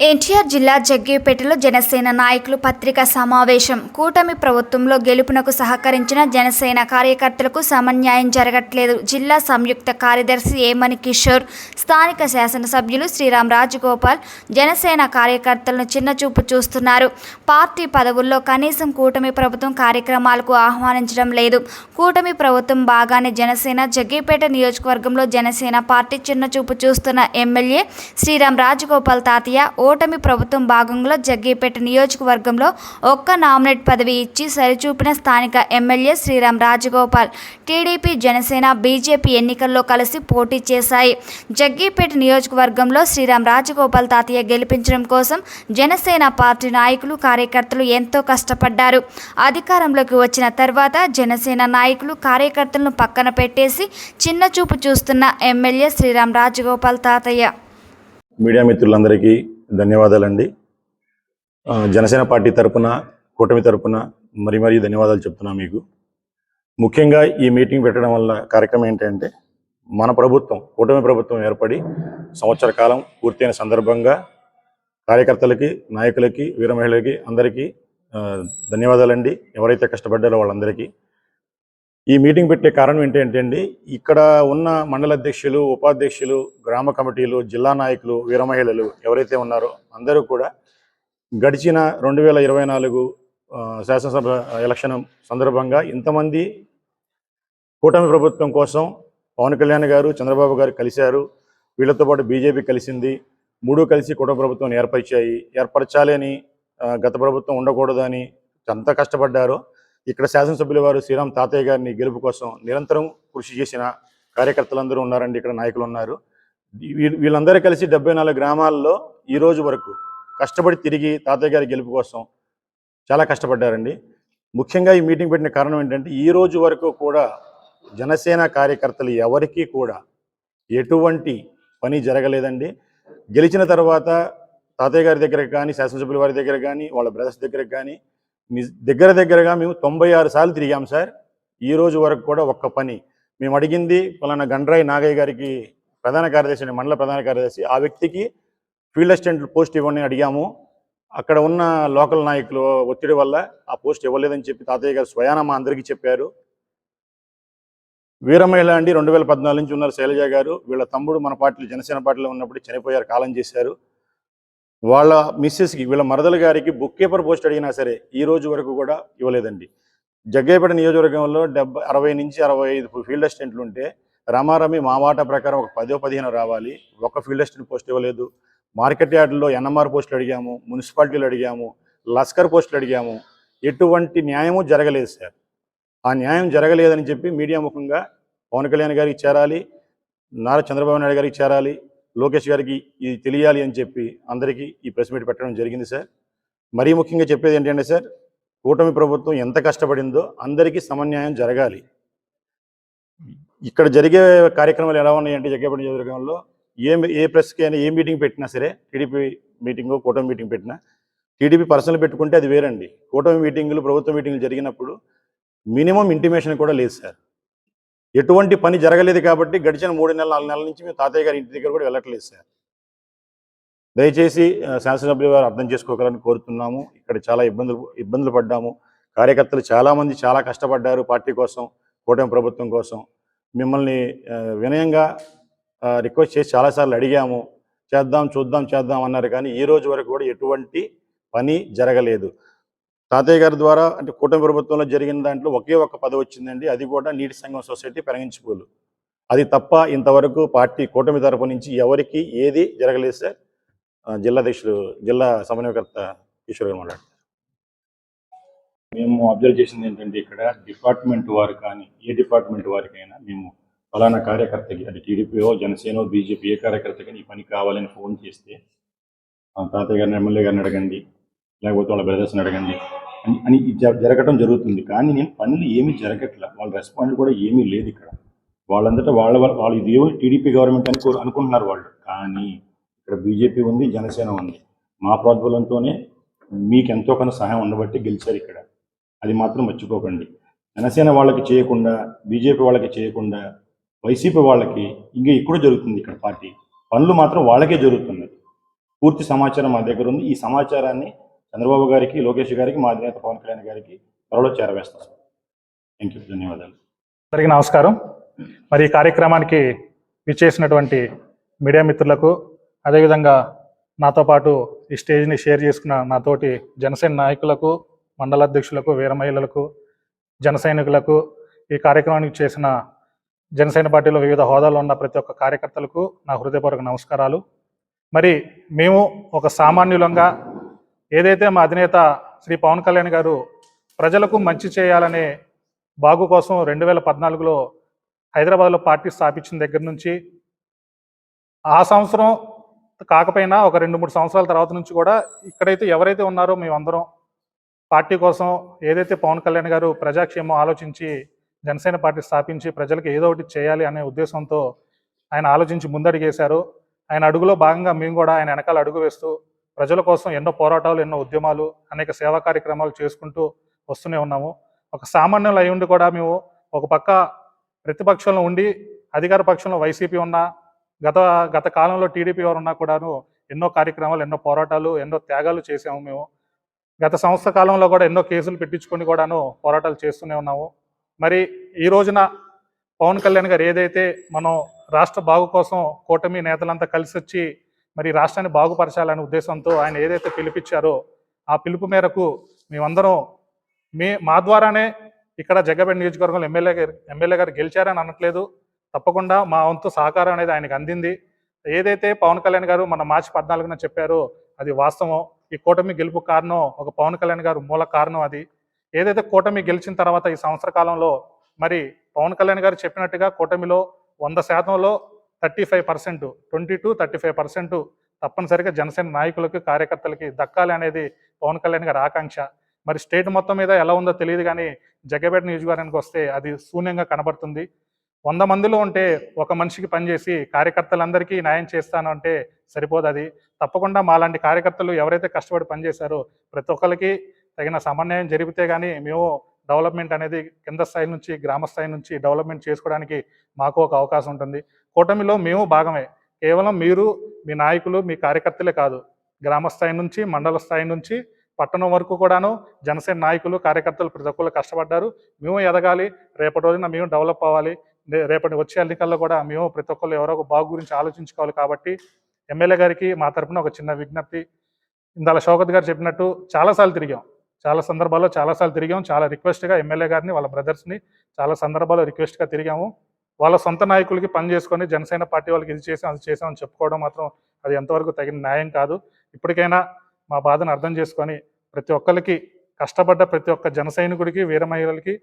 ఎన్టీఆర్ జిల్లా జగ్గేపేటలో జనసేన నాయకులు పత్రికా సమావేశం. కూటమి ప్రభుత్వంలో గెలుపునకు సహకరించిన జనసేన కార్యకర్తలకు సమన్యాయం జరగట్లేదు. జిల్లా సంయుక్త కార్యదర్శి ఏమని కిషోర్ స్థానిక శాసనసభ్యులు శ్రీరామ్ రాజగోపాల్ జనసేన కార్యకర్తలను చిన్నచూపు చూస్తున్నారు. పార్టీ పదవుల్లో కనీసం కూటమి ప్రభుత్వం కార్యక్రమాలకు ఆహ్వానించడం లేదు. కూటమి ప్రభుత్వం బాగానే జనసేన జగ్గేపేట నియోజకవర్గంలో జనసేన పార్టీ చిన్నచూపు చూస్తున్న ఎమ్మెల్యే శ్రీరామ్ రాజగోపాల్ తాతయ్య ఓటమి ప్రభుత్వం భాగంలో జగ్గిపేట నియోజకవర్గంలో ఒక్క నామినేట్ పదవి ఇచ్చి సరిచూపిన స్థానిక MLA Sriram Rajagopal TDP Janasena BJP ఎన్నికల్లో కలిసి పోటీ చేశాయి. జగ్గిపేట నియోజకవర్గంలో శ్రీరామ్ రాజగోపాల్ తాతయ్య గెలిపించడం కోసం జనసేన పార్టీ నాయకులు కార్యకర్తలు ఎంతో కష్టపడ్డారు. అధికారంలోకి వచ్చిన తర్వాత జనసేన నాయకులు కార్యకర్తలను పక్కన పెట్టేసి చిన్న చూపు చూస్తున్న ఎమ్మెల్యే శ్రీరామ్ రాజగోపాల్ తాతయ్య. మీడియా మిత్రులందరికీ ధన్యవాదాలండి. జనసేన పార్టీ తరపున కూటమి తరపున మరి మరీ ధన్యవాదాలు చెప్తున్నా మీకు. ముఖ్యంగా ఈ మీటింగ్ పెట్టడం వల్ల కార్యక్రమం ఏంటంటే మన ప్రభుత్వం కూటమి ప్రభుత్వం ఏర్పడి సంవత్సర కాలం పూర్తయిన సందర్భంగా కార్యకర్తలకి నాయకులకి వీర మహిళలకి అందరికీ ధన్యవాదాలండి. ఎవరైతే కష్టపడ్డారో వాళ్ళందరికీ ఈ మీటింగ్ పెట్టే కారణం ఏంటంటే అండి ఇక్కడ ఉన్న మండల అధ్యక్షులు ఉపాధ్యక్షులు గ్రామ కమిటీలు జిల్లా నాయకులు వీరమహిళలు ఎవరైతే ఉన్నారో అందరూ కూడా గడిచిన రెండు వేల ఇరవై నాలుగు శాసనసభ ఎలక్షన్ సందర్భంగా ఇంతమంది కూటమి ప్రభుత్వం కోసం పవన్ కళ్యాణ్ గారు చంద్రబాబు గారు కలిశారు. వీళ్ళతో పాటు బీజేపీ కలిసింది. మూడు కలిసి కూటమి ప్రభుత్వం ఏర్పరిచాయి. ఏర్పరచాలి అని గత ప్రభుత్వం ఉండకూడదని ఎంత కష్టపడ్డారో. ఇక్కడ శాసనసభ్యుల వారు శ్రీరామ్ తాతయ్య గారిని గెలుపు కోసం నిరంతరం కృషి చేసిన కార్యకర్తలందరూ ఉన్నారండి ఇక్కడ నాయకులు ఉన్నారు. వీళ్ళందరూ కలిసి డెబ్బై నాలుగు గ్రామాల్లో ఈ రోజు వరకు కష్టపడి తిరిగి తాతయ్య గారి గెలుపు కోసం చాలా కష్టపడ్డారండి. ముఖ్యంగా ఈ మీటింగ్ పెట్టిన కారణం ఏంటంటే ఈ రోజు వరకు కూడా జనసేన కార్యకర్తలు ఎవరికీ కూడా ఎటువంటి పని జరగలేదండి. గెలిచిన తర్వాత తాతయ్య గారి దగ్గర కానీ శాసనసభ్యుల వారి దగ్గర కానీ వాళ్ళ బ్రదర్స్ దగ్గర కానీ దగ్గర దగ్గరగా మేము తొంభై ఆరు సార్లు తిరిగాం సార్. ఈ రోజు వరకు కూడా ఒక్క పని. మేము అడిగింది పలానా గండ్రాయి నాగయ్య గారికి ప్రధాన కార్యదర్శి మండల ప్రధాన కార్యదర్శి ఆ వ్యక్తికి ఫీల్డ్ అసిస్టెంట్ పోస్ట్ ఇవ్వని అడిగాము. అక్కడ ఉన్న లోకల్ నాయకులు ఒత్తిడి వల్ల ఆ పోస్ట్ ఇవ్వలేదని చెప్పి తాతయ్య గారు స్వయాన మా అందరికీ చెప్పారు. వీరమహిళ అండి రెండు వేల పద్నాలుగు నుంచి ఉన్నారు శైలజ గారు. వీళ్ళ తమ్ముడు మన పార్టీలో జనసేన పార్టీలో ఉన్నప్పుడు చనిపోయారు కాలం చేశారు. వాళ్ళ మిస్సెస్కి వీళ్ళ మరదల గారికి బుక్ కీపర్ పోస్ట్ అడిగినా సరే ఈ రోజు వరకు కూడా ఇవ్వలేదండి. జగ్గైపేట నియోజకవర్గంలో డెబ్బై అరవై నుంచి అరవై ఐదు ఫీల్డ్ అసిస్టెంట్లు ఉంటే రామారమి మా ప్రకారం ఒక పదో పదిహేను రావాలి. ఒక ఫీల్డ్ అసిస్టెంట్ పోస్ట్ ఇవ్వలేదు. మార్కెట్ యార్డులో ఎన్ఎంఆర్ పోస్టులు అడిగాము మున్సిపాలిటీలు అడిగాము లస్కర్ పోస్టులు అడిగాము. ఎటువంటి న్యాయము జరగలేదు సార్. ఆ న్యాయం జరగలేదని చెప్పి మీడియా ముఖంగా పవన్ కళ్యాణ్ గారికి చేరాలి నారా చంద్రబాబు నాయుడు గారికి చేరాలి లోకేష్ గారికి ఇది తెలియాలి అని చెప్పి అందరికీ ఈ ప్రెస్ మీట్ పెట్టడం జరిగింది సార్. మరీ ముఖ్యంగా చెప్పేది ఏంటంటే సార్ కూటమి ప్రభుత్వం ఎంత కష్టపడిందో అందరికీ సమన్యాయం జరగాలి. ఇక్కడ జరిగే కార్యక్రమాలు ఎలా ఉన్నాయంటే జగ్గేపల్లి నియోజకవర్గంలో ఏ ఏ ప్రెస్కి అయినా ఏ మీటింగ్ పెట్టినా సరే టీడీపీ మీటింగ్ కూటమి మీటింగ్ పెట్టినా టీడీపీ పర్సనల్ పెట్టుకుంటే అది వేరండి. కూటమి మీటింగులు ప్రభుత్వ మీటింగులు జరిగినప్పుడు మినిమం ఇంటిమేషన్ కూడా లేదు సార్. ఎటువంటి పని జరగలేదు కాబట్టి గడిచిన మూడు నెలల నాలుగు నెలల నుంచి మేము తాతయ్య గారి ఇంటి దగ్గర కూడా వెళ్ళట్లేదు సార్. దయచేసి శాసనసభ్యులు గారు అర్థం చేసుకోగలని కోరుతున్నాము. ఇక్కడ చాలా ఇబ్బందులు ఇబ్బందులు పడ్డాము. కార్యకర్తలు చాలామంది చాలా కష్టపడ్డారు పార్టీ కోసం కూటమి ప్రభుత్వం కోసం. మిమ్మల్ని వినయంగా రిక్వెస్ట్ చేసి చాలాసార్లు అడిగాము. చేద్దాం చూద్దాం చేద్దాం అన్నారు కానీ ఈ రోజు వరకు కూడా ఎటువంటి పని జరగలేదు. తాతయ్య గారి ద్వారా అంటే కూటమి ప్రభుత్వంలో జరిగిన దాంట్లో ఒకే ఒక్క పదవి వచ్చిందండి. అది కూడా నీటి సంఘం సొసైటీ పెరగించిపోలు. అది తప్ప ఇంతవరకు పార్టీ కూటమి తరపు నుంచి ఎవరికి ఏది జరగలేదు సార్. జిల్లా అధ్యక్షుడు జిల్లా సమన్వయకర్త ఈశ్వర్ గారు మాట్లాడతారు మేము అబ్జర్వ్ చేసింది ఏంటంటే ఇక్కడ డిపార్ట్మెంట్ వారు కానీ ఏ డిపార్ట్మెంట్ వారికైనా మేము ఫలానా కార్యకర్తకి అది టీడీపీఓ జనసేనో బీజేపీ ఏ కార్యకర్తకి ఈ పని కావాలని ఫోన్ చేస్తే తాతయ్య గారిని ఎమ్మెల్యే గారిని అడగండి లేకపోతే వాళ్ళ బ్రదర్స్ని అడగండి అని జ- జరగటం జరుగుతుంది. కానీ నేను పనులు ఏమీ జరగట్ల. వాళ్ళ రెస్పాన్స్ కూడా ఏమీ లేదు ఇక్కడ. వాళ్ళంతటా వాళ్ళ వాళ్ళు ఇది టీడీపీ గవర్నమెంట్ అని అనుకుంటున్నారు వాళ్ళు. కానీ ఇక్కడ బీజేపీ ఉంది జనసేన ఉంది. మా ప్రోద్బలంతోనే మీకు ఎంతో కొంత సహాయం ఉండబట్టి గెలిచారు ఇక్కడ. అది మాత్రం మర్చిపోకండి. జనసేన వాళ్ళకి చేయకుండా బీజేపీ వాళ్ళకి చేయకుండా వైసీపీ వాళ్ళకి ఇంకా ఎక్కువ జరుగుతుంది ఇక్కడ పార్టీ. పనులు మాత్రం వాళ్ళకే జరుగుతున్నాయి పూర్తి సమాచారం మా దగ్గర ఉంది. ఈ సమాచారాన్ని చంద్రబాబు గారికి లోకేష్ గారికి మా అధినేత పవన్ కళ్యాణ్ గారికి త్వరలో చేరవేస్తాం థ్యాంక్ యూ ధన్యవాదాలు. అందరికీ నమస్కారం. మరి ఈ కార్యక్రమానికి విచ్చేసినటువంటి మీడియా మిత్రులకు అదేవిధంగా నాతో పాటు ఈ స్టేజ్ని షేర్ చేసుకున్న నాతోటి జనసేన నాయకులకు మండల అధ్యక్షులకు వీర మహిళలకు జన సైనికులకు ఈ కార్యక్రమానికి చేసిన జనసేన పార్టీలో వివిధ హోదాలో ఉన్న ప్రతి ఒక్క కార్యకర్తలకు నా హృదయపూర్వక నమస్కారాలు. మరి మేము ఒక సామాన్యులంగా ఏదైతే మా అధినేత శ్రీ పవన్ కళ్యాణ్ గారు ప్రజలకు మంచి చేయాలనే బాగు కోసం రెండు వేల పద్నాలుగులో హైదరాబాద్లో పార్టీ స్థాపించిన దగ్గర నుంచి ఆ సంవత్సరం కాకపోయినా ఒక రెండు మూడు సంవత్సరాల తర్వాత నుంచి కూడా ఇక్కడైతే ఎవరైతే ఉన్నారో మేమందరం పార్టీ కోసం ఏదైతే పవన్ కళ్యాణ్ గారు ప్రజాక్షేమం ఆలోచించి జనసేన పార్టీ స్థాపించి ప్రజలకు ఏదో ఒకటి చేయాలి అనే ఉద్దేశంతో ఆయన ఆలోచించి ముందడుగేశారు. ఆయన అడుగులో భాగంగా మేము కూడా ఆయన వెనకాల అడుగు వేస్తూ ప్రజల కోసం ఎన్నో పోరాటాలు ఎన్నో ఉద్యమాలు అనేక సేవా కార్యక్రమాలు చేసుకుంటూ వస్తూనే ఉన్నాము. ఒక సామాన్యులు అయి ఉండి కూడా మేము ఒక పక్క ప్రతిపక్షంలో ఉండి అధికార పక్షంలో వైసీపీ ఉన్నా గత గత కాలంలో టీడీపీ వారు ఉన్నా కూడాను ఎన్నో కార్యక్రమాలు ఎన్నో పోరాటాలు ఎన్నో త్యాగాలు చేసాము మేము. గత సంవత్సర కాలంలో కూడా ఎన్నో కేసులు పెట్టించుకొని కూడాను పోరాటాలు చేస్తూనే ఉన్నాము. మరి ఈ రోజున పవన్ కళ్యాణ్ గారు ఏదైతే మనం రాష్ట్ర బాగు కోసం కూటమి నేతలంతా కలిసి వచ్చి మరి రాష్ట్రాన్ని బాగుపరచాలనే ఉద్దేశంతో ఆయన ఏదైతే పిలిపించారో ఆ పిలుపు మేరకు మేమందరం మీ మా ద్వారానే ఇక్కడ జగ్గపేట నియోజకవర్గంలో ఎమ్మెల్యే గారు ఎమ్మెల్యే గారు గెలిచారని అనట్లేదు. తప్పకుండా మా వంతు సహకారం అనేది ఆయనకు అందింది. ఏదైతే పవన్ కళ్యాణ్ గారు మన మార్చి పద్నాలుగున చెప్పారో అది వాస్తవం. ఈ కూటమి గెలుపు కారణం ఒక పవన్ కళ్యాణ్ గారు మూల కారణం అది. ఏదైతే కూటమి గెలిచిన తర్వాత ఈ సంవత్సర కాలంలో మరి పవన్ కళ్యాణ్ గారు చెప్పినట్టుగా కూటమిలో వంద శాతంలో thirty five percent twenty two thirty five percent తప్పనిసరిగా జనసేన నాయకులకి కార్యకర్తలకి దక్కాలి అనేది పవన్ కళ్యాణ్ గారి ఆకాంక్ష. మరి స్టేట్ మొత్తం మీద ఎలా ఉందో తెలియదు కానీ జగ్గపేట నియోజకవర్గానికి వస్తే అది శూన్యంగా కనబడుతుంది. వంద మందిలో ఉంటే ఒక మనిషికి పనిచేసి కార్యకర్తలందరికీ న్యాయం చేస్తాను అంటే సరిపోదు అది. తప్పకుండా మాలాంటి కార్యకర్తలు ఎవరైతే కష్టపడి పనిచేశారో ప్రతి ఒక్కరికి తగిన సమన్వయం జరిపితే కానీ మేము డెవలప్మెంట్ అనేది కింద స్థాయి నుంచి గ్రామ స్థాయి నుంచి డెవలప్మెంట్ చేసుకోవడానికి మాకు ఒక అవకాశం ఉంటుంది. కూటమిలో మేము భాగమే. కేవలం మీరు మీ నాయకులు మీ కార్యకర్తలే కాదు. గ్రామ స్థాయి నుంచి మండల స్థాయి నుంచి పట్టణం వరకు కూడాను జనసేన నాయకులు కార్యకర్తలు ప్రతి ఒక్కరు కష్టపడ్డారు. మేము ఎదగాలి. రేపటి రోజున మేము డెవలప్ అవ్వాలి. రేపటి వచ్చే ఎన్నికల్లో కూడా మేము ప్రతి ఒక్కరు ఎవరో ఒక బాగు గురించి ఆలోచించుకోవాలి కాబట్టి ఎమ్మెల్యే గారికి మా తరపున ఒక చిన్న విజ్ఞప్తి. ఇందాల శోకత్ గారు చెప్పినట్టు చాలాసార్లు తిరిగాం. చాలా సందర్భాల్లో చాలాసార్లు తిరిగాము చాలా రిక్వెస్ట్గా ఎమ్మెల్యే గారిని వాళ్ళ బ్రదర్స్ని చాలా సందర్భాల్లో రిక్వెస్ట్గా తిరిగాము. వాళ్ళ సొంత నాయకులకి పని చేసుకొని జనసేన పార్టీ వాళ్ళకి ఇది చేసాం అది చేసామని చెప్పుకోవడం మాత్రం అది ఎంతవరకు తగిన న్యాయం కాదు. ఇప్పటికైనా మా బాధను అర్థం చేసుకొని ప్రతి ఒక్కరికి కష్టపడ్డ ప్రతి ఒక్క జన సైనికుడికి వీర మహిళలకి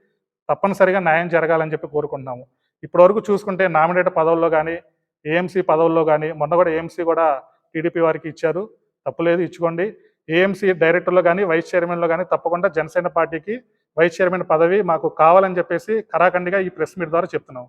తప్పనిసరిగా న్యాయం జరగాలని చెప్పి కోరుకుంటున్నాము. ఇప్పటివరకు చూసుకుంటే నామినేట్ పదవుల్లో కానీ ఏఎంసీ పదవుల్లో కానీ మొన్న కూడా ఏఎంసీ కూడా టీడీపీ వారికి ఇచ్చారు. తప్పులేదు ఇచ్చుకోండి. ఏఎంసీ డైరెక్టర్లో కానీ వైస్ చైర్మన్లో కానీ తప్పకుండా జనసేన పార్టీకి వైస్ చైర్మన్ పదవి మాకు కావాలని చెప్పేసి కరాఖండిగా ఈ ప్రెస్ మీట్ ద్వారా చెప్తున్నాం.